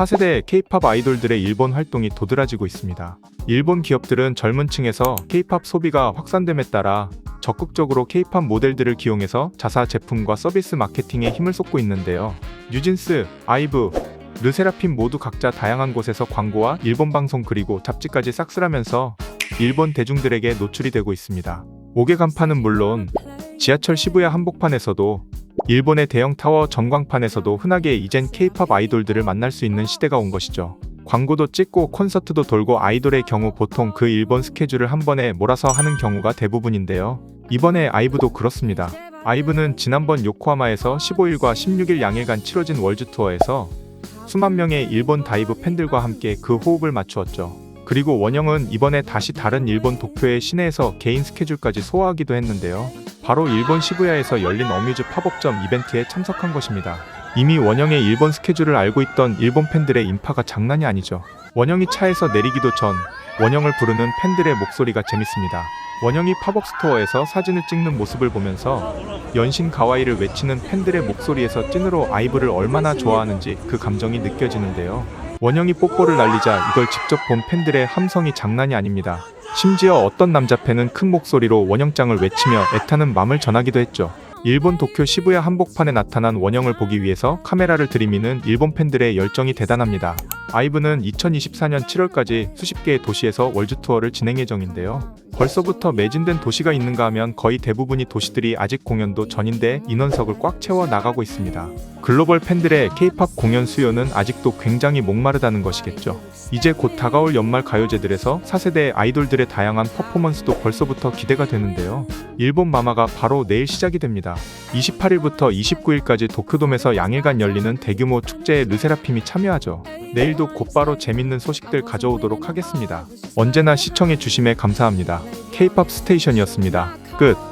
4세대 K-팝 아이돌들의 일본 활동이 도드라지고 있습니다. 일본 기업들은 젊은 층에서 K-팝 소비가 확산됨에 따라 적극적으로 K-팝 모델들을 기용해서 자사 제품과 서비스 마케팅에 힘을 쏟고 있는데요. 뉴진스, 아이브, 르세라핌 모두 각자 다양한 곳에서 광고와 일본 방송 그리고 잡지까지 싹쓸하면서 일본 대중들에게 노출이 되고 있습니다. 옥외 간판은 물론 지하철 시부야 한복판에서도 일본의 대형 타워 전광판에서도 흔하게 이젠 K-팝 아이돌들을 만날 수 있는 시대가 온 것이죠. 광고도 찍고 콘서트도 돌고 아이돌의 경우 보통 그 일본 스케줄을 한 번에 몰아서 하는 경우가 대부분인데요. 이번에 아이브도 그렇습니다. 아이브는 지난번 요코하마에서 15일과 16일 양일간 치러진 월드 투어에서 수만 명의 일본 다이브 팬들과 함께 그 호흡을 맞추었죠. 그리고 원영은 이번에 다시 다른 일본 도쿄의 시내에서 개인 스케줄까지 소화하기도 했는데요. 바로 일본 시부야에서 열린 어뮤즈 팝업점 이벤트에 참석한 것입니다. 이미 원영의 일본 스케줄을 알고 있던 일본 팬들의 인파가 장난이 아니죠. 원영이 차에서 내리기도 전 원영을 부르는 팬들의 목소리가 재밌습니다. 원영이 팝업 스토어에서 사진을 찍는 모습을 보면서 연신 가와이를 외치는 팬들의 목소리에서 찐으로 아이브를 얼마나 좋아하는지 그 감정이 느껴지는데요. 원영이 뽀뽀를 날리자 이걸 직접 본 팬들의 함성이 장난이 아닙니다. 심지어 어떤 남자 팬은 큰 목소리로 원영짱을 외치며 애타는 맘을 전하기도 했죠. 일본 도쿄 시부야 한복판에 나타난 원영을 보기 위해서 카메라를 들이미는 일본 팬들의 열정이 대단합니다. 아이브는 2024년 7월까지 수십 개의 도시에서 월드 투어를 진행 예정인데요. 벌써부터 매진된 도시가 있는가 하면 거의 대부분이 도시들이 아직 공연도 전인데 인원석을 꽉 채워 나가고 있습니다. 글로벌 팬들의 K-팝 공연 수요는 아직도 굉장히 목마르다는 것이겠죠. 이제 곧 다가올 연말 가요제들에서 4세대 아이돌들의 다양한 퍼포먼스도 벌써부터 기대가 되는데요. 일본 마마가 바로 내일 시작이 됩니다. 28일부터 29일까지 도쿄돔에서 양일간 열리는 대규모 축제에 르세라핌이 참여하죠. 내일도 곧바로 재밌는 소식들 가져오도록 하겠습니다. 언제나 시청해 주심에 감사합니다. K-팝 스테이션이었습니다. 끝.